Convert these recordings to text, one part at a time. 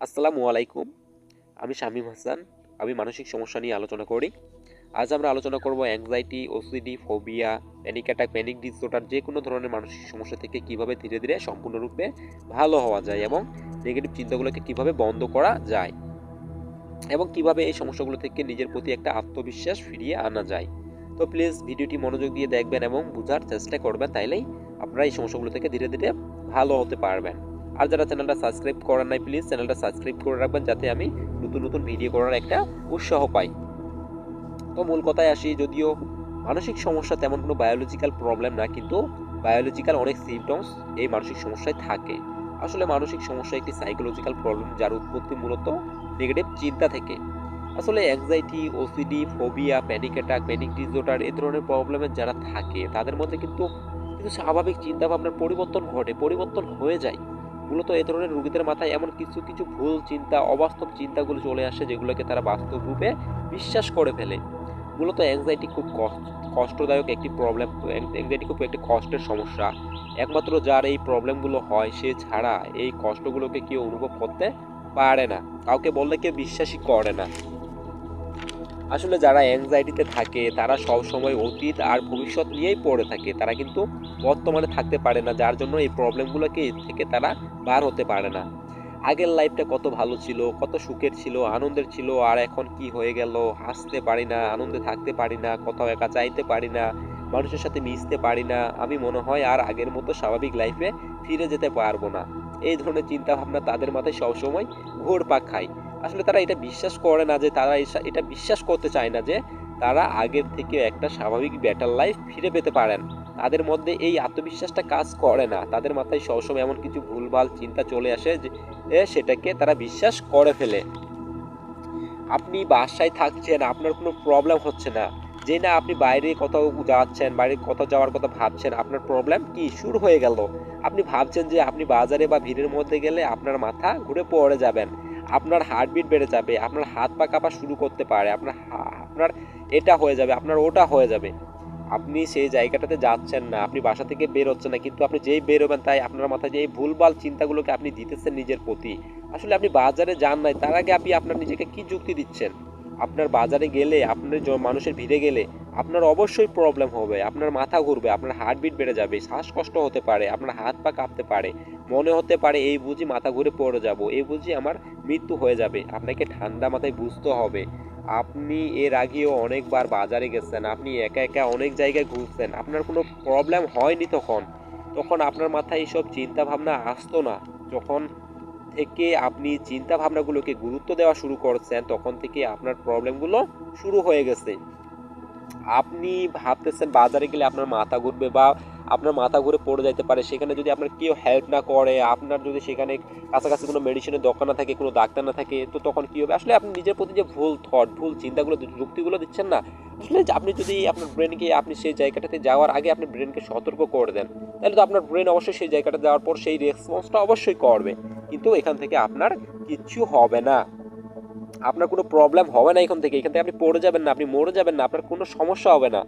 আসসালামু আলাইকুম। আমি শামীম হাসান। আমি মানসিক সমস্যা নিয়ে আলোচনা করি। আজ আমরা আলোচনা করব anxiety OCD phobia panic attack panic disorder যে কোনো ধরনের মানসিক সমস্যা থেকে কীভাবে ধীরে ধীরে সম্পূর্ণরূপে ভালো হওয়া যায় এবং নেগেটিভ চিন্তাগুলোকে কীভাবে বন্ধ করা যায় এবং কীভাবে এই সমস্যাগুলো থেকে নিজের প্রতি একটা আত্মবিশ্বাস ফিরিয়ে আনা যায়। তো প্লিজ ভিডিওটি মনোযোগ দিয়ে দেখবেন এবং বোঝার চেষ্টা করবেন, তাইলেই আপনারা এই সমস্যাগুলো থেকে ধীরে ধীরে ভালো হতে পারবেন। আর যারা চ্যানেলটা সাবস্ক্রাইব করেন নাই প্লিজ চ্যানেলটা সাবস্ক্রাইব করে রাখবেন, যাতে আমি নতুন নতুন ভিডিও করার একটা উৎসাহ পাই। তো মূল কথায় আসি, যদিও মানসিক সমস্যা তেমন কোনো বায়োলজিক্যাল প্রবলেম না, কিন্তু বায়োলজিক্যাল অনেক সিমটমস এই মানসিক সমস্যায় থাকে। আসলে মানসিক সমস্যা একটি সাইকোলজিক্যাল প্রবলেম যার উৎপত্তি মূলত নেগেটিভ চিন্তা থেকে। আসলে anxiety OCD phobia panic attack panic disorder এ ধরনের প্রবলেমের যারা থাকে, তাদের মধ্যে কিন্তু কিন্তু স্বাভাবিক চিন্তা ভাবনার পরিবর্তন ঘটে, পরিবর্তন হয়ে যায়। মূলত এ ধরনের রুগীদের মাথায় এমন কিছু কিছু ভুল চিন্তা, অবাস্তব চিন্তাগুলো চলে আসে যেগুলোকে তারা বাস্তব রূপে বিশ্বাস করে ফেলে। মূলত অ্যাংজাইটি খুব কষ্ট- কষ্টদায়ক একটি প্রবলেম অ্যাংজাইটি খুব একটি কষ্টের সমস্যা। একমাত্র যার এই প্রবলেমগুলো হয়, সে ছাড়া এই কষ্টগুলোকে কেউ অনুভব করতে পারে না। কাউকে বললে কেউ বিশ্বাসই করে না। আসলে যারা অ্যাংজাইটিতে থাকে, তারা সব সময় অতীত আর ভবিষ্যৎ নিয়েই পড়ে থাকে। তারা কিন্তু বর্তমানে থাকতে পারে না, যার জন্য এই প্রবলেমগুলোকে থেকে তারা বার হতে পারে না। আগের লাইফটা কত ভালো ছিল, কত সুখের ছিল, আনন্দের ছিল, আর এখন কি হয়ে গেল, হাসতে পারি না, আনন্দে থাকতে পারি না, কোথাও একা চাইতে পারি না, মানুষের সাথে মিশতে পারি না, আমি মনে হয় আর আগের মতো স্বাভাবিক লাইফে ফিরে যেতে পারব না। এই ধরনের চিন্তা ভাবনা তাদের মাথায় সবসময় ঘোরপাক খায়। আসলে তারা এটা বিশ্বাস করে না যে তারা এটা বিশ্বাস করতে চায় না যে তারা আগের থেকে একটা স্বাভাবিক ব্যাটার লাইফ ফিরে পেতে পারেন। তাদের মধ্যে এই আত্মবিশ্বাসটা কাজ করে না। তাদের মাথায় সবসময় এমন কিছু ভুলভাল চিন্তা চলে আসে যে সেটাকে তারা বিশ্বাস করে ফেলে। আপনি বাসায় থাকছেন, আপনার কোনো প্রবলেম হচ্ছে না। যে না আপনি বাইরে কোথাও যাচ্ছেন, বাইরে কোথাও যাওয়ার কথা ভাবছেন, আপনার প্রবলেম কি? শুরু হয়ে গেল। আপনি ভাবছেন যে আপনি বাজারে বা ভিড়ের মধ্যে গেলে আপনার মাথা ঘুরে পড়ে যাবেন। আপনার হার্টবিট বেড়ে যাবে, আপনার হাত পা কাঁপা শুরু করতে পারে, আপনার আপনার এটা হয়ে যাবে, আপনার ওটা হয়ে যাবে। আপনি সেই জায়গাটাতে যাচ্ছেন না, আপনি বাসা থেকে বেরোচ্ছেন না, কিন্তু আপনি যেই বেরোবেন তাই আপনার মাথায় যে এই ভুলভাল চিন্তাগুলোকে আপনি দিতেছেন নিজের প্রতি। আসলে আপনি বাজারে যান নাই, তার আগে আপনি আপনার নিজেকে কি যুক্তি দিচ্ছেন? আপনার বাজারে গেলে, আপনার মানুষের ভিড়ে গেলে আপনার অবশ্যই প্রবলেম হবে। আপনার মাথা ঘুরবে, আপনার হার্টবিট বেড়ে যাবে, শ্বাসকষ্ট হতে পারে, আপনার হাত পা কাঁপতে পারে, মনে হতে পারে, এই বুঝি মাথা ঘুরে পড়ে যাব, এই বুঝি আমার মৃত্যু হয়ে যাবে। আপনাকে ঠান্ডা মাথায় বুঝতে হবে। আপনি এর আগেও অনেকবার বাজারে গেছেন, আপনি একা একা অনেক জায়গায় ঘুরছেন, আপনার কোনো প্রবলেম হয়নি তখন। তখন আপনার মাথায় এইসব চিন্তাভাবনা আসতো না। যখন থেকে আপনি চিন্তা ভাবনাগুলোকে গুরুত্ব দেওয়া শুরু করছেন, তখন থেকে আপনার প্রবলেমগুলো শুরু হয়ে গেছে। আপনি ভাবতেছেন বাজারে গেলে আপনার মাথা ঘুরবে বা আপনার মাথা ঘুরে পড়ে যাইতে পারে, সেখানে যদি আপনার কেউ হেল্প না করে, আপনার যদি সেখানে কাছাকাছি কোনো মেডিসিনের দোকান না থাকে, কোনো ডাক্তার না থাকে, তো তখন কী হবে? আসলে আপনি নিজের প্রতি যে ভুল থট ভুল চিন্তাগুলো, যুক্তিগুলো দিচ্ছেন না, আসলে আপনি যদি আপনার ব্রেনকে আপনি সেই জায়গাটাতে যাওয়ার আগে আপনি ব্রেনকে সতর্ক করে দেন, তাহলে তো আপনার ব্রেন অবশ্যই সেই জায়গাটা যাওয়ার পর সেই রেসপন্সটা অবশ্যই করবে, কিন্তু এখান থেকে আপনার কিচ্ছু হবে না। আপনার কোনো প্রবলেম হবে না এখান থেকে। এখান থেকে আপনি পড়ে যাবেন না, আপনি মরে যাবেন না, আপনার কোনো সমস্যা হবে না।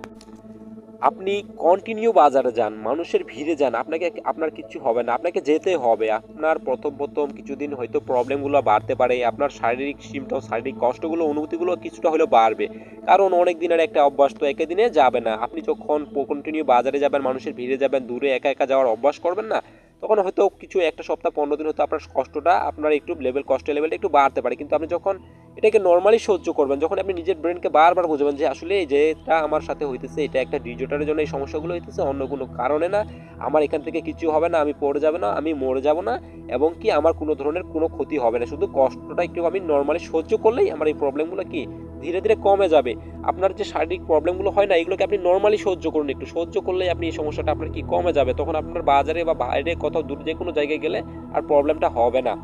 আপনি কন্টিনিউ বাজারে যান, মানুষের ভিড়ে যান, আপনাকে আপনার কিছু হবে না, আপনাকে যেতে হবে। আপনার প্রথম প্রথম কিছুদিন হয়তো প্রবলেমগুলো বাড়তে পারে, আপনার শারীরিক সিমটম শারীরিক কষ্টগুলো, অনুভূতিগুলো কিছুটা হলেও বাড়বে। কারণ অনেক দিনের একটা অভ্যাস তো একে দিনে যাবে না। আপনি যখন কন্টিনিউ বাজারে যাবেন, মানুষের ভিড়ে যাবেন, দূরে একা একা যাওয়ার অভ্যাস করবেন না, তখন হয়তো কিছু একটা সপ্তাহ, পনেরো দিন হয়তো আপনার কষ্টটা আপনার একটু লেভেল কষ্ট লেভেলটা একটু বাড়তে পারে। কিন্তু আপনি যখন এটাকে নর্মালি সহ্য করবেন। যখন আপনি নিজের ব্রেনকে বারবার বুঝবেন যে, আসলে যেটা আমার সাথে হইতেছে, এটা একটা ডিজিটালের জন্য এই সমস্যাগুলো হইতেছে, অন্য কোনো কারণে না, আমার এখান থেকে কিছু হবে না, আমি পড়ে যাবে না, আমি মরে যাব না, এবং কি আমার কোনো ধরনের কোনো ক্ষতি হবে না। শুধু কষ্টটা একটু আমি নর্মালি সহ্য করলেই আমার এই প্রবলেমগুলো কি ধীরে ধীরে কমে যাবে। আপনার যে শারীরিক প্রবলেমগুলো হয় না, এগুলোকে আপনি নর্মালি সহ্য করুন একটু। সহ্য করলেই আপনি এই সমস্যাটা আপনার কি কমে যাবে? তখন আপনার বাজারে বা বাইরে কোথাও দূর যে কোনো জায়গায় গেলে আর প্রবলেমটা হবে না।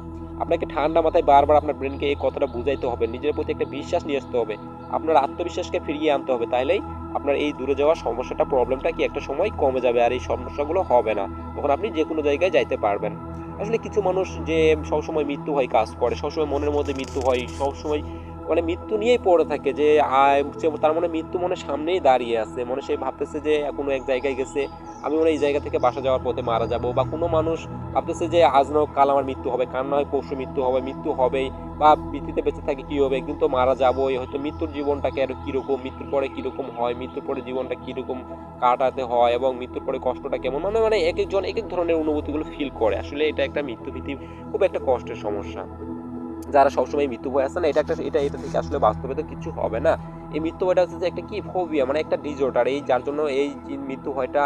আপনাকে ঠান্ডা মাথায় বারবার আপনার ব্রেনকে এই কথাটা বুঝাইতে হবে, নিজের প্রতি একটা বিশ্বাস নিয়ে আসতে হবে, আপনার আত্মবিশ্বাসকে ফিরিয়ে আনতে হবে, তাইলেই আপনার এই দূরে যাওয়ার সমস্যাটা প্রবলেমটা কি একটা সময় কমে যাবে আর এই সমস্যাগুলো হবে না, তখন আপনি যে কোনো জায়গায় যাইতে পারবেন। আসলে কিছু মানুষ যে সবসময় মৃত্যু হয় কাজ করে, সবসময় মনের মধ্যে মৃত্যু হয়, সবসময় মানে মৃত্যু নিয়েই পড়ে থাকে যে তার মানে মৃত্যু মনে সামনেই দাঁড়িয়ে আছে। মনে সে ভাবতেছে যে, কোনো এক জায়গায় গেছে, আমি মনে এই জায়গা থেকে বাসা যাওয়ার পথে মারা যাব। বা কোনো মানুষ ভাবতেছে যে, আজ না কাল আমার মৃত্যু হবে কার না হয় পরশু মৃত্যু হবে, মৃত্যু হবেই, বা পৃথিবীতে বেঁচে থাকে কী হবে একদিন তো মারা যাবোই হয়তো মৃত্যুর জীবনটাকে আরও কীরকম, মৃত্যুর পরে কীরকম হয়, মৃত্যুর পরে জীবনটা কীরকম কাটাতে হয়, এবং মৃত্যুর পরে কষ্টটা কেমন মানে মানে এক একজন এক এক ধরনের অনুভূতিগুলো ফিল করে। আসলে এটা একটা মৃত্যু ভীতি খুব একটা কষ্টের সমস্যা। যারা সবসময় মৃত্যু ভয় আছে না, এটা একটা এটা এটা থেকে আসলে বাস্তবে তো কিছু হবে না। এই মৃত্যু ভয়টা হচ্ছে যে একটা কি ফোবিয়া মানে একটা ডিজর্ডার এই যার জন্য এই মৃত্যু ভয়টা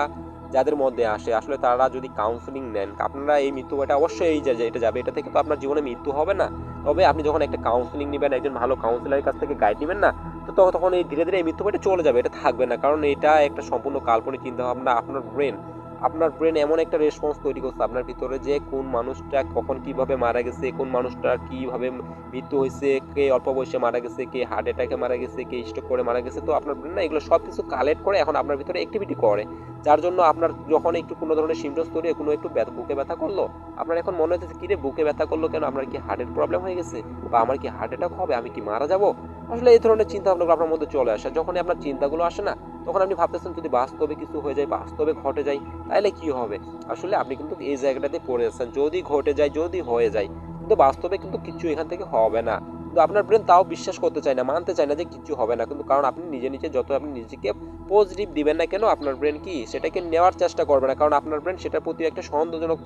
যাদের মধ্যে আসে, আসলে তারা যদি কাউন্সিলিং নেন, আপনারা এই মৃত্যু ভয়টা অবশ্যই এই যে এটা যাবে, এটা থেকে তো আপনার জীবনে মৃত্যু হবে না। তবে আপনি যখন একটা কাউন্সিলিং নেবেন, একজন ভালো কাউন্সিলারের কাছ থেকে গাইড নেবেন না, তো তখন এই ধীরে ধীরে এই মৃত্যু ভয়টা চলে যাবে, এটা থাকবে না। কারণ এটা একটা সম্পূর্ণ কাল্পনিক চিন্তা ভাবনা আপনার ব্রেন আপনার ব্রেন এমন একটা রেসপন্স তৈরি করছে আপনার ভিতরে যে কোন মানুষটা কখন কীভাবে মারা গেছে, কোন মানুষটা কীভাবে মৃত্যু হয়েছে, কে অল্প বয়সে মারা গেছে, কে হার্ট অ্যাটাকে মারা গেছে, কে স্ট্রোক করে মারা গেছে, তো আপনার ব্রেন না এগুলো সব কিছু কালেক্ট করে এখন আপনার ভিতরে অ্যাক্টিভিটি করে। যার জন্য আপনার যখন একটু কোনো ধরনের সিমটমস তৈরি কোনো একটু বুকে ব্যথা করল, আপনার এখন মনে হচ্ছে কিরে, বুকে ব্যথা করল কেন? আপনার কি হার্টের প্রবলেম হয়ে গেছে? বা আমার কি হার্ট অ্যাটাক হবে? আমি কি মারা যাব? আসলে এই ধরনের চিন্তা ভাবনাগুলো আপনার মধ্যে চলে আসে। যখনই আপনার চিন্তাগুলো আসে না তখন আপনি ভাবতেছেন, যদি বাস্তবে কিছু হয়ে যায়, বাস্তবে ঘটে যায় তাহলে কি হবে? আসলে আপনি কিন্তু এই জায়গাটাতে পড়ে যাচ্ছেন যদি ঘটে যায়, যদি হয়ে যায়, কিন্তু বাস্তবে কিন্তু কিছু এখান থেকে হবে না। কিন্তু আপনার ব্রেন তাও বিশ্বাস করতে চায় না, মানতে চায় না যে কিছু হবে না, কিন্তু কারণ আপনি নিজে নিজে যত আপনি নিজেকে পজিটিভ দিবেন না কেন, আপনার ব্রেন কি? সেটাকে নেওয়ার চেষ্টা করবে না, কারণ আপনার ব্রেন সেটার প্রতি একটা সন্দেহজনক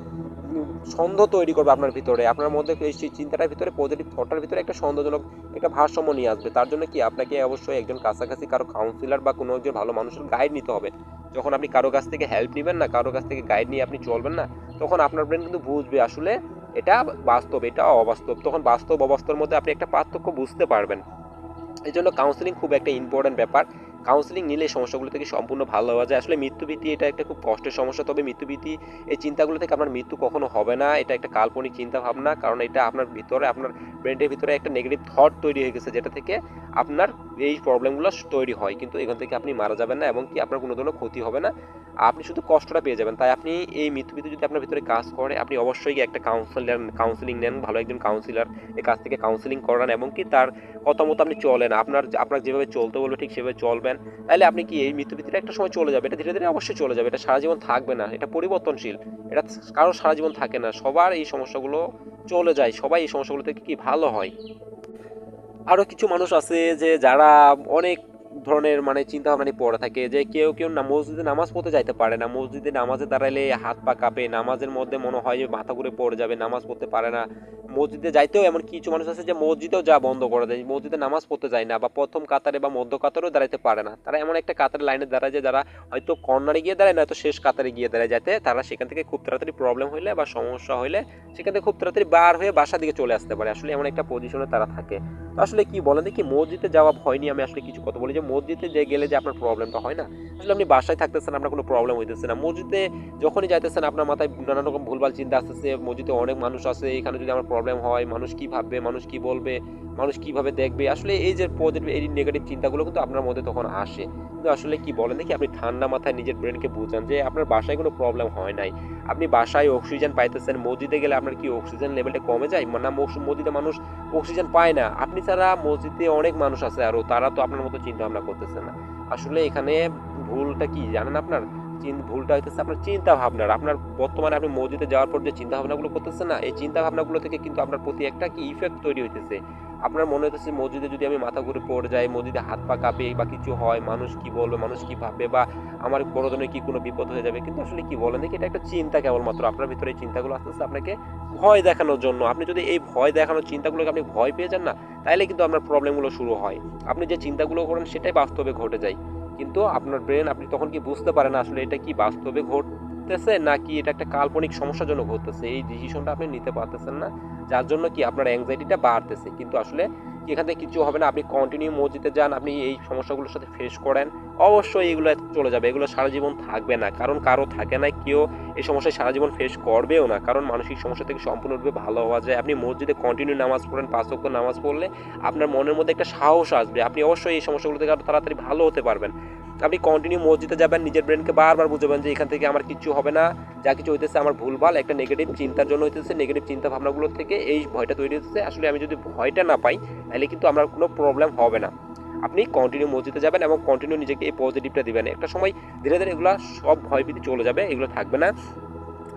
সন্দেহ তৈরি করবে আপনার ভিতরে। আপনার মধ্যে এই চিন্তাটার ভিতরে পজিটিভ থটটার ভিতরে একটা সন্দেহজনক একটা ভারসাম্য নিয়ে আসবে। তার জন্য কি আপনাকে অবশ্যই একজন কাছাকাছি কারও কাউন্সিলর বা কোনো একজন ভালো মানুষের গাইড নিতে হবে। যখন আপনি কারও কাছ থেকে হেল্প নেবেন না, কারও কাছ থেকে গাইড নিয়ে আপনি চলবেন না, তখন আপনার ব্রেন কিন্তু বুঝবে আসলে এটা বাস্তব, এটা অবাস্তব। তখন বাস্তব অবাস্তবের মধ্যে আপনি একটা পার্থক্য বুঝতে পারবেন। এই জন্য কাউন্সিলিং খুব একটা ইম্পর্ট্যান্ট ব্যাপার। কাউন্সিলিং নিলে সমস্যাগুলো থেকে সম্পূর্ণ ভালো হওয়া যায়। আসলে মৃত্যুভীতি এটা একটা খুব কষ্টের সমস্যা, তবে মৃত্যুভীতি এই চিন্তাগুলো থেকে আপনার মৃত্যু কখনো হবে না। এটা একটা কাল্পনিক চিন্তা ভাবনা কারণ এটা আপনার ভিতরে, আপনার ব্রেনের ভিতরে একটা নেগেটিভ থট তৈরি হয়ে গেছে, যেটা থেকে আপনার এই প্রবলেমগুলো তৈরি হয়। কিন্তু এখান থেকে আপনি মারা যাবেন না, এবং কি আপনার কোনো ধরনের ক্ষতি হবে না। আপনি শুধু কষ্টটা পেয়ে যাবেন। তাই আপনি এই মৃত্যুভীতি যদি আপনার ভিতরে কাজ করে, আপনি অবশ্যই একটা কাউন্সিলার কাউন্সিলিং নেন, ভালো একজন কাউন্সিলর এই কাছ থেকে কাউন্সিলিং করান, এবং কি তার কথা মতো আপনি চলেন। আপনার আপনার যেভাবে চলতে বলবে, ঠিক সেভাবে চলবেন তাহলে আপনি কি এই মৃত্যুভীতিটা একটা সময় চলে যাবে? এটা ধীরে ধীরে অবশ্যই চলে যাবে, এটা সারা জীবন থাকবে না, এটা পরিবর্তনশীল, এটা কারও সারা জীবন থাকে না, সবার এই সমস্যাগুলো চলে যায়, সবাই এই সমস্যাগুলো থেকে কি ভালো হয়? আরও কিছু মানুষ আছে যে যারা অনেক ধরনের মানে চিন্তা ভাবনা নিয়ে পড়ে থাকে যে কেউ কেউ না, মসজিদে নামাজ পড়তে যাইতে পারে না। মসজিদে নামাজে দাঁড়ালে হাত পা কাঁপে, নামাজের মধ্যে মনে হয় যে মাথা ঘুরে পড়ে যাবে, নামাজ পড়তে পারে না। মসজিদে যাইতেও এমন কিছু মানুষ আছে যে মসজিদেও যা বন্ধ করে দেয়, মসজিদে নামাজ পড়তে যায় না বা প্রথম কাতারে বা মধ্য কাতারেও দাঁড়াইতে পারে না। তারা এমন একটা কাতারের লাইনে দাঁড়ায় যে যারা হয়তো কর্নারে গিয়ে দাঁড়ায় না, হয়তো শেষ কাতারে গিয়ে দাঁড়ায়। যাতে তারা সেখান থেকে খুব তাড়াতাড়ি প্রবলেম হইলে বা সমস্যা হইলে সেখান থেকে খুব তাড়াতাড়ি বার হয়ে বাসা দিকে চলে আসতে পারে। আসলে এমন একটা পজিশনে তারা থাকে। আসলে কি বলেন দেখি, মসজিদে যাওয়া হয়নি আমি আসলে কিছু কথা বলি যে, মসজিদে যে গেলে যে আপনার প্রবলেমটা হয় না? আসলে আপনি বাসায় থাকতেছেন, আপনার কোনো প্রবলেম হইতেছে না। মসজিদে যখনই যাইতেছেন, আপনার মাথায় নানান রকম ভুলভাল চিন্তা আসতেছে। মসজিদে অনেক মানুষ আছে, এখানে যদি আমার প্রবলেম হয়, মানুষ কি ভাববে, মানুষ কি বলবে, মানুষ কীভাবে দেখবে? আসলে এই যে পজিটিভ এই নেগেটিভ চিন্তাগুলো কিন্তু আপনার মধ্যে তখন আসে। কিন্তু আসলে কি বলেন দেখি, আপনি ঠান্ডা মাথায় নিজের ব্রেনকে বুঝান যে, আপনার বাসায় কোনো প্রবলেম হয় নাই। আপনি বাসায় অক্সিজেন পাইতেছেন, মসজিদে গেলে আপনার কি অক্সিজেন লেভেলটা কমে যায়? না মস- মসজিদে মানুষ অক্সিজেন পায় না। আপনি ছাড়া মসজিদে অনেক মানুষ আছে আরও তারা তো আপনার মতো চিন্তা ভাবনা করতেছে না। আসলে এখানে ভুলটা কি জানেন আপনার? ভুলটা হইতেছে আপনার চিন্তা ভাবনার আপনার বর্তমানে আপনি মসজিদে যাওয়ার পর যে চিন্তা ভাবনাগুলো করতেছে না, এই চিন্তা ভাবনাগুলো থেকে কিন্তু আপনার প্রতি একটা কি ইফেক্ট তৈরি হইতেছে। আপনার মনে হইতেছে মসজিদে যদি আমি মাথা ঘুরে পড়ে যাই, মসজিদে হাত পা কাঁপে বা কিছু হয়, মানুষ কি বলবে, মানুষ কি ভাববে বা আমার বড় ধরনের কি কোনো বিপদ হয়ে যাবে? কিন্তু আসলে কি বলেন দেখি, এটা একটা চিন্তা কেবলমাত্র। আপনার ভিতরে এই চিন্তাগুলো আস্তে আস্তে আপনাকে ভয় দেখানোর জন্য। আপনি যদি এই ভয় দেখানোর চিন্তাগুলোকে আপনি ভয় পেয়ে যান না তাহলে কিন্তু আপনার প্রবলেমগুলো শুরু হয়। আপনি যে চিন্তাগুলো করেন, সেটাই বাস্তবে ঘটে যায়। কিন্তু আপনার ব্রেন আপনি তখন কি বুঝতে পারেন আসলে এটা কি বাস্তবে ঘটতেছে নাকি এটা একটা কাল্পনিক সমস্যার জন্য ঘটতেছে? এই ডিসিশনটা আপনি নিতে পারতেছেন না, যার জন্য কি আপনার অ্যাংজাইটিটা বাড়তেছে? কিন্তু আসলে এখান থেকে কিছু হবে না? আপনি কন্টিনিউ মসজিদে যান, আপনি এই সমস্যাগুলোর সাথে ফেস করেন অবশ্যই এগুলো চলে যাবে, এগুলো সারা জীবন থাকবে না, কারণ কারও থাকে না, কেউ এই সমস্যায় সারা জীবন ফেস করবেও না, কারণ মানসিক সমস্যা থেকে সম্পূর্ণরূপে ভালো হওয়া যায়। আপনি মসজিদে কন্টিনিউ নামাজ পড়েন, পাঁচ ওয়াক্ত নামাজ পড়লে আপনার মনের মধ্যে একটা সাহস আসবে, আপনি অবশ্যই এই সমস্যাগুলো থেকে আরও তাড়াতাড়ি ভালো হতে পারবেন। আপনি কন্টিনিউ মসজিদে যাবেন, নিজের ব্রেনকে বারবার বুঝাবেন যে এখান থেকে আমার কিছু হবে না, যা কিছু হইতেছে আমার ভুলভাল, একটা নেগেটিভ চিন্তার জন্য হইতেছে নেগেটিভ চিন্তা ভাবনাগুলো থেকে এই ভয়টা তৈরি হচ্ছে আসলে আমি যদি ভয়টা না পাই, তাহলে কিন্তু আমার কোনো প্রবলেম হবে না। আপনি কন্টিনিউ মসজিদে যাবেন এবং কন্টিনিউ নিজেকে এই পজিটিভটা দেবেন। একটা সময় ধীরে ধীরে এগুলো সব ভয়ভীতি চলে যাবে, এগুলো থাকবে না।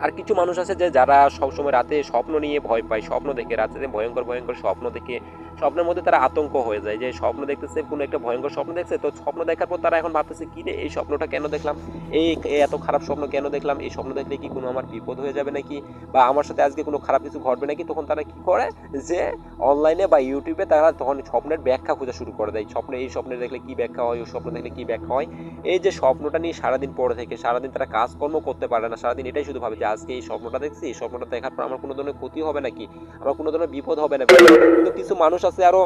আর কিছু মানুষ আছে যে যারা সবসময় রাতে স্বপ্ন নিয়ে ভয় পায়, স্বপ্ন দেখে, রাতে ভয়ঙ্কর ভয়ঙ্কর স্বপ্ন দেখে স্বপ্নের মধ্যে তারা আতঙ্ক হয়ে যায়, যে স্বপ্ন দেখতেছে, কোনো একটা ভয়ঙ্কর স্বপ্ন দেখছে, তো স্বপ্ন দেখার পর তারা এখন ভাবতেছে, কি রে, এই স্বপ্নটা কেন দেখলাম? এই এত খারাপ স্বপ্ন কেন দেখলাম? এই স্বপ্ন দেখলে কি কোনো আমার বিপদ হয়ে যাবে নাকি? বা আমার সাথে আজকে কোনো খারাপ কিছু ঘটবে নাকি? তখন তারা কি করে? যে অনলাইনে বা ইউটিউবে তারা তখন স্বপ্নের ব্যাখ্যা খোঁজা শুরু করে দেয়, স্বপ্নে এই স্বপ্নে দেখলে কি ব্যাখ্যা হয়, ওই স্বপ্ন দেখলে কি ব্যাখ্যা হয়। এই যে স্বপ্নটা নিয়ে সারাদিন পড়ে থেকে, সারাদিন তারা কাজকর্ম করতে পারে না, সারাদিন এটাই শুধু ভাবে যে, আজকে এই স্বপ্নটা দেখছি, এই স্বপ্নটা দেখার পর আমার কোনো ধরনের ক্ষতি হবে নাকি? আমার কোনো ধরনের বিপদ হবে না। কিন্তু কিছু মানুষ আছে আরও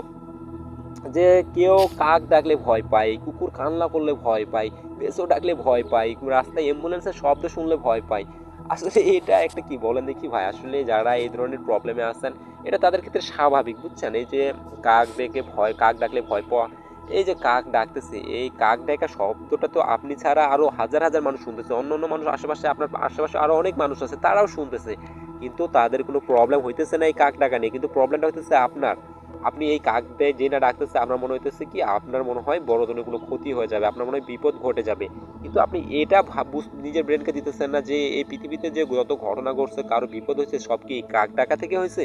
যে কেউ কাক ডাকলে ভয় পায়, কুকুর কান্না করলে ভয় পায় বেসো ডাকলে ভয় পায়, রাস্তায় অ্যাম্বুলেন্সের শব্দ শুনলে ভয় পায়। আসলে এটা একটা কি বলেন দেখি ভাই, আসলে যারা এই ধরনের প্রবলেমে আছেন, এটা তাদের ক্ষেত্রে স্বাভাবিক, বুঝছেন? এই যে কাক ডেকে ভয়, কাক ডাকলে ভয় পাওয়া, এই যে কাক ডাকতেছে, এই কাক ডাকা শব্দটা তো আপনি ছাড়া আরও হাজার হাজার মানুষ শুনতেছে। অন্য অন্য মানুষ আশেপাশে, আপনার আশেপাশে আরও অনেক মানুষ আছে, তারাও শুনতেছে। কিন্তু তাদের কোনো প্রবলেম হইতেছে না এই কাক ডাকা নিয়ে। কিন্তু প্রবলেমটা হইতেছে আপনার। আপনি এই কাক দিয়ে যে ডাকতেছে আপনার মনে হইতেছে কি, আপনার মনে হয় বড় ধরনের কোনো ক্ষতি হয়ে যাবে, আপনার মনে হয় বিপদ ঘটে যাবে। কিন্তু আপনি এটা নিজের ব্রেনকে দিতেছেন না যে, এই পৃথিবীতে যে যত ঘটনা ঘটছে, কারও বিপদ হয়েছে, সব কি কাক ডাকা থেকে হয়েছে?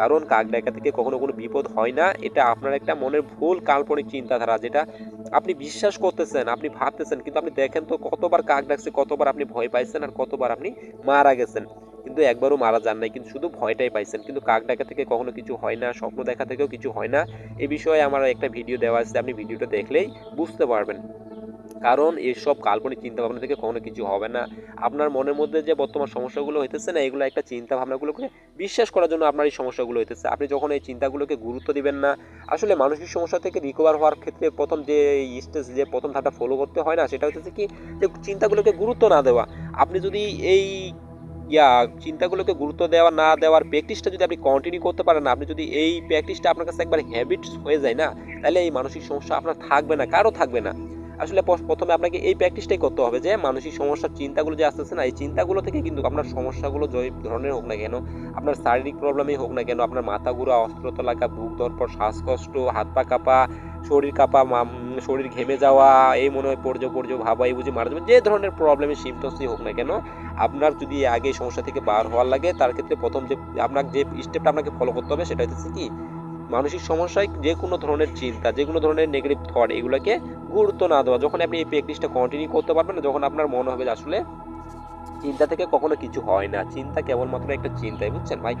কারণ কাক ডাকা থেকে কখনো কোনো বিপদ হয় না, এটা আপনার একটা মনের ভুল কাল্পনিক চিন্তাধারা, যেটা আপনি বিশ্বাস করতেছেন, আপনি ভাবতেছেন, কিন্তু আপনি দেখেন তো কতবার কাক ডাকছে, কতবার আপনি ভয় পাইছেন, আর কতবার আপনি মারা গেছেন। কিন্তু একবারও মারা যান নাই। কিন্তু শুধু ভয়টাই পাইছেন। কিন্তু কাক ডাকা থেকে কখনো কিছু হয় না, স্বপ্ন দেখা থেকেও কিছু হয় না। এ বিষয়ে আমার একটা ভিডিও দেওয়া আছে, আপনি ভিডিওটা দেখলেই বুঝতে পারবেন। কারণ এইসব কাল্পনিক চিন্তা ভাবনা থেকে কখনো কিছু হবে না। আপনার মনের মধ্যে যে বর্তমান সমস্যাগুলো হইতেছে না, এগুলো একটা চিন্তা ভাবনাগুলোকে বিশ্বাস করার জন্য আপনার এই সমস্যাগুলো হইতেছে। আপনি যখন এই চিন্তাগুলোকে গুরুত্ব দিবেন না, আসলে মানসিক সমস্যা থেকে রিকভার হওয়ার ক্ষেত্রে প্রথম যে স্টেজ যে প্রথম ধাপটা ফলো করতে হয় না, সেটা হচ্ছে কি? যে চিন্তাগুলোকে গুরুত্ব না দেওয়া। আপনি যদি এই ইয়া, চিন্তাগুলোকে গুরুত্ব দেওয়া না দেওয়ার প্র্যাকটিসটা যদি আপনি কন্টিনিউ করতে পারেন না, আপনি যদি এই প্র্যাকটিসটা আপনার কাছে একবার হ্যাবিট হয়ে যায় না, তাহলে এই মানসিক সমস্যা আপনার থাকবে না, কারও থাকবে না। আসলে প্রথমে আপনাকে এই প্র্যাকটিসটাই করতে হবে যে, মানসিক সমস্যার চিন্তাগুলো যে আসতেছে না, এই চিন্তাগুলো থেকে কিন্তু আপনার সমস্যাগুলো যে ধরনের হোক না কেন, আপনার শারীরিক প্রবলেমই হোক না কেন, আপনার মাথা ঘুরা অস্ত্রতা লাগা, বুক দরপর, শ্বাসকষ্ট, হাত পা কাঁপা শরীর কাঁপা শরীর ঘেমে যাওয়া, এই মনে হয় পর্য পর্য ভাবা, এই বুঝি মারা যাবে। যে ধরনের প্রবলেমের সিমটমসই হোক না কেন, আপনার যদি আগে সমস্যা থেকে বার হওয়ার লাগে, তার ক্ষেত্রে প্রথম যে আপনার যে স্টেপটা আপনাকে ফলো করতে হবে, সেটা হচ্ছে কি? মানসিক সমস্যায় যে কোনো ধরনের চিন্তা, যে কোনো ধরনের নেগেটিভ থট এগুলোকে গুরুত্ব না দেওয়া, যখন আপনি এই প্র্যাকটিসটা কন্টিনিউ করতে পারবেন না, যখন আপনার মনে হবে আসলে চিন্তা থেকে কখনো কিছু হয় না। চিন্তা কেবলমাত্র একটা চিন্তাই, বুঝছেন ভাই?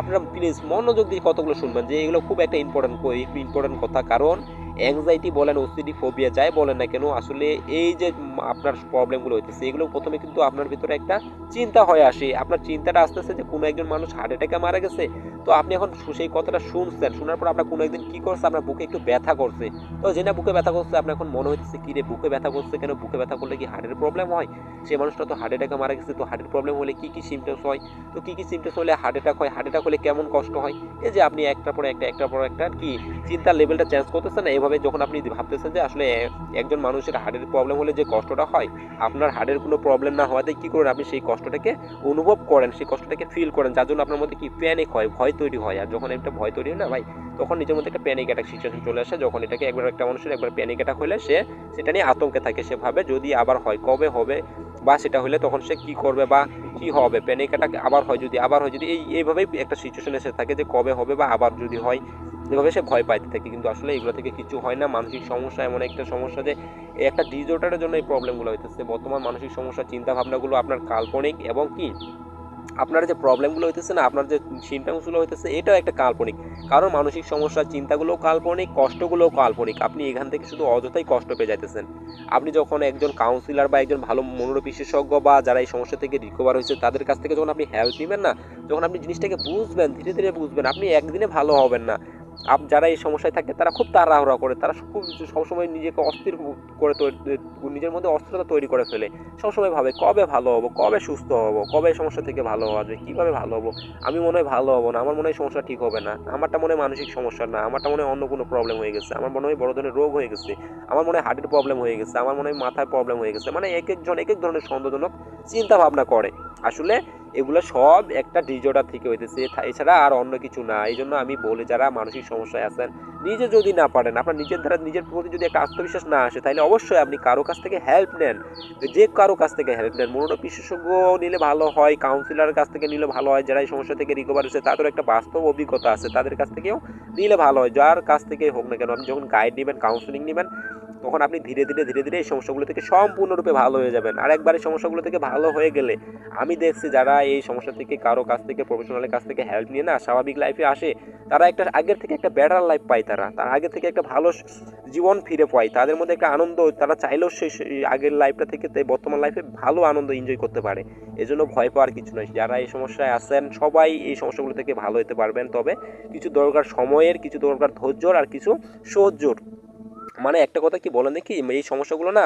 আপনারা প্লিজ মনোযোগ দিয়ে কতগুলো শুনবেন, যে এগুলো খুব একটা ইম্পর্টেন্ট ইম্পর্টেন্ট কথা। কারণ অ্যাংজাইটি বলেন ওসিডি ফোবিয়া যাই বলেন না কেন, আসলে এই যে আপনার প্রবলেমগুলো হইতেছে, এগুলো প্রথমে কিন্তু আপনার ভিতরে একটা চিন্তা হয়ে আসে। আপনার চিন্তাটা আসতেছে যে কোনো একজন মানুষ হার্ট অ্যাটাকে মারা গেছে, তো আপনি এখন সেই কথাটা শুনছেন, শোনার পর আপনার কোনো একদিন কি করছে, আপনার বুকে একটু ব্যথা করছে। তো যে না বুকে ব্যথা করছে, আপনার এখন মনে হচ্ছে কি রে, বুকে ব্যথা করছে কেন? বুকে ব্যথা করলে কি হার্টের প্রবলেম হয়? সেই মানুষটা তো হার্ট অ্যাটাকে মারা গেছে, তো হার্টের প্রবলেম হলে কী কী সিমটমস হয়? তো কী কী সিমটমস হলে হার্ট অ্যাটাক হয়? হার্ট অ্যাটাক হলে কেমন কষ্ট হয়? এই যে আপনি একটার পর একটা, একটার পর একটা কি, চিন্তার লেভেলটা চেঞ্জ করতেছেন না এভাবে যখন আপনি ভাবতেছেন যে আসলে একজন মানুষের হার্টের প্রবলেম হলে যে কষ্টটা হয়, আপনার হার্টের কোনো প্রবলেম না হওয়াতে কী করেন, আপনি সেই কষ্টটাকে অনুভব করেন, সেই কষ্টটাকে ফিল করেন, যার জন্য আপনার মধ্যে কি প্যানিক হয়, ভয় তৈরি হয়। আর যখন একটা ভয় তৈরি হয় না ভাই, তখন নিজের মধ্যে একটা প্যানিক অ্যাটাক সিচুয়েশন চলে আসে, যখন এটাকে একবার একটা মানুষের একবার প্যানিক অ্যাটাক হলে সে সেটা নিয়ে আতঙ্কে থাকে, সে ভাবে যদি আবার হয়, কবে হবে বা সেটা হলে তখন সে কি করবে বা কি হবে? প্যানিক অ্যাটাক আবার হয় যদি, আবার হয় যদি, এই, এইভাবেই একটা সিচুয়েশন এসে থাকে যে কবে হবে বা আবার যদি হয়। এভাবে সে ভয় পাইতে থাকে, কিন্তু আসলে এগুলো থেকে কিছু হয় না। মানসিক সমস্যা এমন একটা সমস্যা যে, একটা ডিজঅর্ডারের জন্য এই প্রবলেমগুলো হইতেছে। বর্তমান মানসিক সমস্যা চিন্তা ভাবনাগুলো আপনার কাল্পনিক এবং কি? আপনার যে প্রবলেমগুলো হইতেছে না, আপনার যে সিমটমসগুলো হইতেছে, এটাও একটা কাল্পনিক। কারণ মানসিক সমস্যা চিন্তাগুলো কাল্পনিক, কষ্টগুলোও কাল্পনিক। আপনি এখান থেকে শুধু অযথাই কষ্ট পেয়ে যাইতেছেন। আপনি যখন একজন কাউন্সিলর বা একজন ভালো মনোরোগ বিশেষজ্ঞ বা যারা এই সমস্যা থেকে রিকভার হয়েছে, তাদের কাছ থেকে যখন আপনি হেল্প নেবেন না, যখন আপনি জিনিসটাকে বুঝবেন, ধীরে ধীরে বুঝবেন, আপনি একদিনে ভালো হবেন না। আপ যারা এই সমস্যায় থাকে, তারা খুব তাড়াহুড়া করে, তারা খুব সবসময় নিজেকে অস্থির করে নিজের মধ্যে অস্থিরতা তৈরি করে ফেলে। সবসময় ভাবে, কবে ভালো হব? কবে সুস্থ হব? কবে এই সমস্যা থেকে ভালো হওয়া যায়? কীভাবে ভালো হব? আমি মনে হয় ভালো হব না। আমার মনে হয় সমস্যা ঠিক হবে না। আমারটা মনে হয় মানসিক সমস্যা না। আমারটা মনে হয় অন্য কোনো প্রবলেম হয়ে গেছে। আমার মনে হয় বড় ধরনের রোগ হয়ে গেছে। আমার মনে হয় হার্টের প্রবলেম হয়ে গেছে। আমার মনে হয় মাথায় প্রবলেম হয়ে গেছে। মানে এক একজন এক এক ধরনের সন্দেহজনক চিন্তা ভাবনা করে। আসলে এগুলো সব একটা ডিজর্ডার থেকে হইতেছে। এছাড়া আর অন্য কিছু না। এই জন্য আমি বলি, যারা মানসিক সমস্যায় আছেন, নিজে যদি না পারেন, আপনার নিজের দ্বারা নিজের প্রতি যদি একটা আত্মবিশ্বাস না আসে, তাহলে অবশ্যই আপনি কারও কাছ থেকে হেল্প নেন। যে কারও কাছ থেকে হেল্প নেন, মনোরোগ বিশেষজ্ঞ নিলে ভালো হয় কাউন্সিলার কাছ থেকে নিলে ভালো হয়, যারা এই সমস্যা থেকে রিকভার হচ্ছে তাদের একটা বাস্তব অভিজ্ঞতা আছে, তাদের কাছ থেকেও নিলে ভালো হয়। যার কাছ থেকে হোক না কেন, আপনি যখন গাইড নেবেন কাউন্সিলিং নেবেন তখন আপনি ধীরে ধীরে ধীরে ধীরে এই সমস্যাগুলো থেকে সম্পূর্ণরূপে ভালো হয়ে যাবেন। আর একবার এই সমস্যাগুলো থেকে ভালো হয়ে গেলে আমি দেখছি যারা এই সমস্যা থেকে কারও কাছ থেকে প্রফেশনালের কাছ থেকে হেল্প নিয়ে না স্বাভাবিক লাইফে আসে, তারা একটা আগের থেকে একটা বেটার লাইফ পায় তারা। তার আগের থেকে একটা ভালো জীবন ফিরে পায়। তাদের মধ্যে একটা আনন্দ, তারা চাইলেও সেই আগের লাইফটা থেকে তাই বর্তমান লাইফে ভালো আনন্দ এনজয় করতে পারে। এজন্য ভয় পাওয়ার কিছু নয় যারা এই সমস্যায় আছেন, সবাই এই সমস্যাগুলো থেকে ভালো হতে পারবেন। তবে কিছু দরকার সময়ের, কিছু দরকার ধৈর্যর আর কিছু সহ্যর। মানে একটা কথা কি বলেন দেখি, এই সমস্যাগুলো না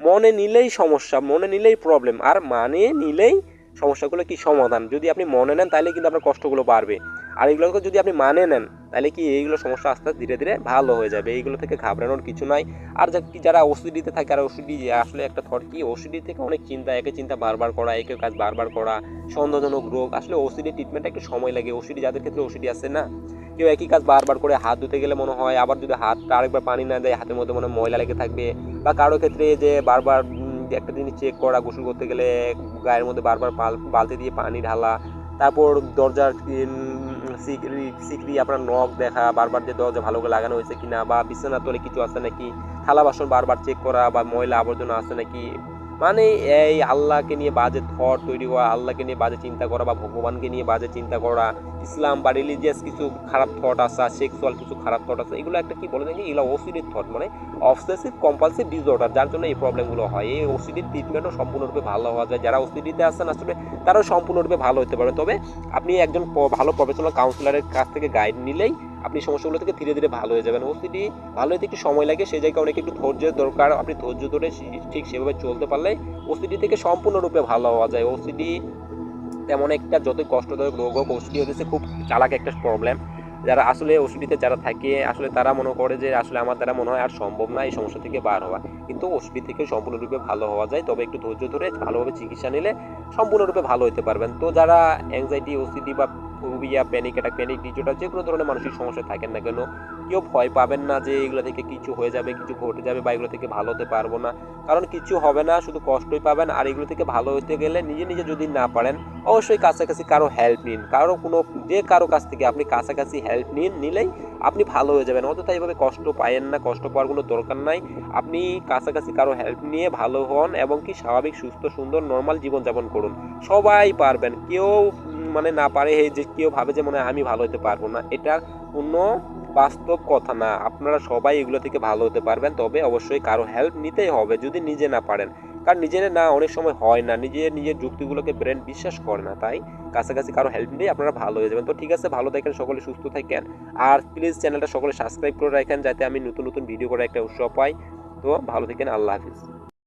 মনে নিলেই সমস্যা, মনে নিলেই প্রবলেম আর মানে নিলেই সমস্যাগুলো কি সমাধান? যদি আপনি মনে নেন তাহলে কিন্তু আপনার কষ্টগুলো বাড়বে। আর এগুলোকে যদি আপনি মানে নেন তাহলে কি এইগুলো সমস্যা আস্তে আস্তে ধীরে ধীরে ভালো হয়ে যাবে? এইগুলো থেকে ঘাবড়ানোর কিছু নাই। আর যারা ওসিডিতে থাকে, আর ওসিডি আসলে একটা থট কি? ওসিডি থেকে অনেক চিন্তা, একে চিন্তা বারবার করা একে কাজ বারবার করা, সন্দেহজনক রোগ। আসলে ওসিডি ট্রিটমেন্টটা একটু সময় লাগে। ওসিডি যাদের ক্ষেত্রে ওসিডি আছে না? কেউ একই কাজ বারবার করে হাত ধুতে গেলে মনে হয়, আবার যদি হাতটা আরেকবার পানি না দেয়, হাতের মধ্যে মনে হয় ময়লা লেগে থাকবে। বা কারও ক্ষেত্রে যে বারবার একটা জিনিস চেক করা, গোসল করতে গেলে গায়ের মধ্যে বারবার বাল- বালতি দিয়ে পানি ঢালা, তারপর দরজার সিকরি আপনার নখ দেখা, বারবার যে দরজা ভালো করে লাগানো হয়েছে কিনা বা বিছানার তলে কিছু আছে নাকি? থালা বাসন বারবার চেক করা বা ময়লা আবর্জনা আছে নাকি? মানে এই আল্লাহকে নিয়ে বাজে থট তৈরি করা আল্লাহকে নিয়ে বাজে চিন্তা করা বা ভগবানকে নিয়ে বাজে চিন্তা করা, ইসলাম বা রিলিজিয়াস কিছু খারাপ থট আসা সেক্সুয়াল কিছু খারাপ থট আছে, এগুলো একটা কি বলে দেখি এগুলো ওসিডির থট মানে অবসেসিভ কম্পালসিভ ডিসঅর্ডার যার জন্য এই প্রবলেমগুলো হয়। এই ওসিডির ট্রিটমেন্টও সম্পূর্ণরূপে ভালো হওয়া যায়। যারা ওসিডিতে আছেন আসলে তারাও সম্পূর্ণরূপে ভালো হতে পারে। তবে আপনি একজন ভালো প্রফেশনাল কাউন্সিলরের কাছ থেকে গাইড নিলেই আপনি সমস্যাগুলো থেকে ধীরে ধীরে ভালো হয়ে যাবেন। ওসিডি ভালো হতে একটু সময় লাগে সেই জায়গায় অনেক একটু ধৈর্যের দরকার। আপনি ধৈর্য ধরে ঠিক সেভাবে চলতে পারলে ওসিডি থেকে সম্পূর্ণরূপে ভালো হওয়া যায়। ওসিডি তেমন একটা যতই কষ্টদায়ক রোগ হোক ওসিডি হচ্ছে খুব চালাক একটা প্রবলেম যারা আসলে ওষুধিতে যারা থাকে, আসলে তারা মনে করে যে আসলে আমার দ্বারা মনে হয় আর সম্ভব না এই সমস্যা থেকে বার হওয়া। কিন্তু ওষুধি থেকে সম্পূর্ণরূপে ভালো হওয়া যায়, তবে একটু ধৈর্য ধরে ভালোভাবে চিকিৎসা নিলে সম্পূর্ণরূপে ভালো হতে পারবেন। তো যারা অ্যাংজাইটি ওসিডি বা phobia panic attack panic disorder যে কোনো ধরনের মানসিক সমস্যা থাকেন না কেন, কেউ ভয় পাবেন না যে এগুলো থেকে কিছু হয়ে যাবে, কিছু ঘটে যাবে বা এগুলো থেকে ভালো হতে পারব না। কারণ কিছু হবে না, শুধু কষ্টই পাবেন, আর এগুলো থেকে ভালো হতে গেলে নিজে নিজে যদি না পারেন, অবশ্যই কাছাকাছি কারও হেল্প নিন। কারও কোনো, যে কারও কাছ থেকে আপনি কাছাকাছি হেল্প নিন, নিলেই আপনি ভালো হয়ে যাবেন। অযথা এইভাবে কষ্ট পায়েন না, কষ্ট পাওয়ার কোনো দরকার নাই। আপনি কাছাকাছি কারও হেল্প নিয়ে ভালো হন এবং কি স্বাভাবিক, সুস্থ, সুন্দর নর্মাল জীবনযাপন করুন। সবাই পারবেন, কেউ মানে না পারে যে কেউ ভাবে যে মনে আমি ভালো হতে পারব না, এটা কোনো বাস্তব কথা না। আপনারা সবাই এগুলো থেকে ভালো হতে পারবেন, তবে অবশ্যই কারও হেল্প নিতেই হবে যদি নিজে না পারেন। কারণ নিজে না, অনেক সময় হয় না নিজে নিজের যুক্তিগুলোকে ব্রেন বিশ্বাস করে না, তাই কাছাকাছি কারও হেল্প নিয়ে আপনারা ভালো হয়ে যাবেন। তো ঠিক আছে, ভালো থাকেন সকলে, সুস্থ থাকেন। আর প্লিজ চ্যানেলটা সকলে সাবস্ক্রাইব করে রাখেন, যাতে আমি নতুন নতুন ভিডিও করে একটা উৎসব পাই। তো ভালো থাকেন, আল্লাহ হাফিজ।